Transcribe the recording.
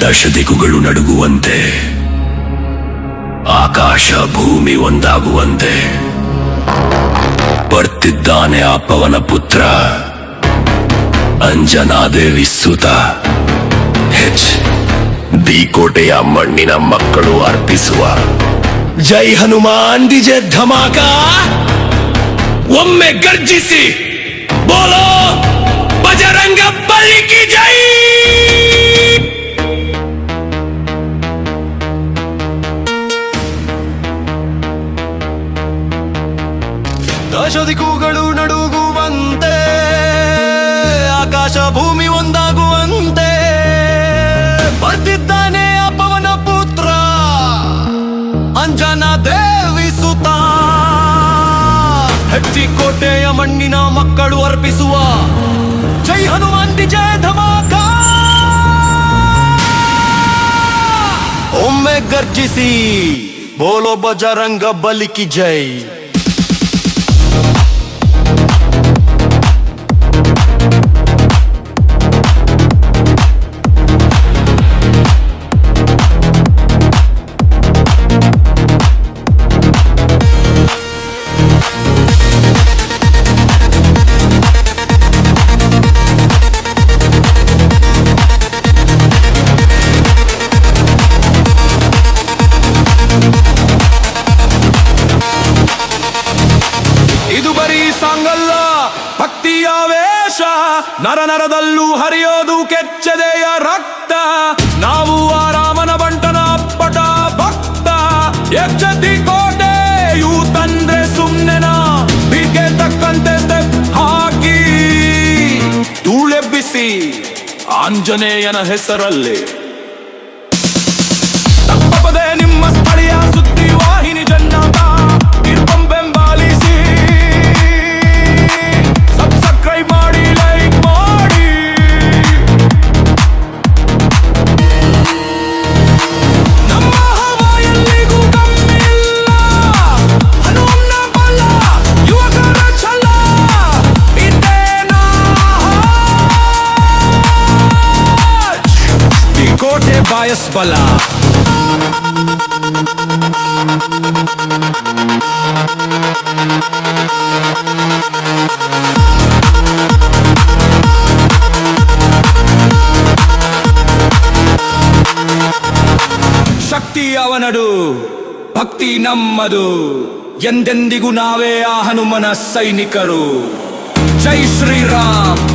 ದಶದಿಕ್ಕುಗಳು ನಡುಗುವಂತೆ, ಆಕಾಶ ಭೂಮಿ ಒಂದಾಗುವಂತೆ. ಬರ್ತಿದ್ದಾನೆ ಆ ಪುತ್ರ. ಅಂಜನಾದೇವಿ ಸುತ. ಹೆಚ್ ಕೋಟೆಯ ಮಣ್ಣಿನ ಮಕ್ಕಳು ಅರ್ಪಿಸುವ. ಜೈ ಹನುಮಾನ್ ಡಿಜೆ ಧಮಾಕ. ಒಮ್ಮೆ ಗರ್ಜಿಸಿ, ಬೋಲೋ, ಬಜರಂಗ ಬಲಿ ಕಿ ದಿಕ್ಕುಗಳು ನಡುಗುವಂತೆ ಆಕಾಶ ಭೂಮಿ ಒಂದಾಗುವಂತೆ. ಬರ್ತಿದ್ದಾನೆ ಅಪ್ಪವನ ಪುತ್ರ, ಅಂಜನ ದೇವಿ ಸುತ. ಹೆಚ್ಚಿ ಕೋಟೆಯ ಮಣ್ಣಿನ ಮಕ್ಕಳು ಅರ್ಪಿಸುವ, ಜೈ ಹನುಮಾನ್ ಜಯ ಧಮಾಕ. ಒಮ್ಮೆ ಗರ್ಜಿಸಿ ಬೋಲೋ ಬಜರಂಗ ಬಲಿಕಿ ಜೈ. ನರ ನರದಲ್ಲೂ ಹರಿಯೋದು ಕೆಚ್ಚದೆಯ ರಕ್ತ. ನಾವು ಆ ರಾಮನ ಬಂಟನ ಅಪ್ಪಟ ಭಕ್ತ. ಎಚ್ಚತಿ ಕೋಟೆ ಯೂ ತಂದ್ರೆ ಸುಮ್ನೆನ ಬಿಗೆ ತಕ್ಕಂತೆ ಹಾಕಿ. ಧೂಳೆಬ್ಬಿಸಿ ಆಂಜನೇಯನ ಹೆಸರಲ್ಲಿ. ತಪ್ಪದೆ ನಿಮ್ಮ ಕೋಟೆ ಬಾಯಸ್ಬಲ ಶಕ್ತಿ ಅವನದು ಭಕ್ತಿ ನಮ್ಮದು. ಎಂದೆಂದಿಗೂ ನಾವೇ ಆ ಹನುಮನ ಸೈನಿಕರು. ಜೈ ಶ್ರೀರಾಮ್.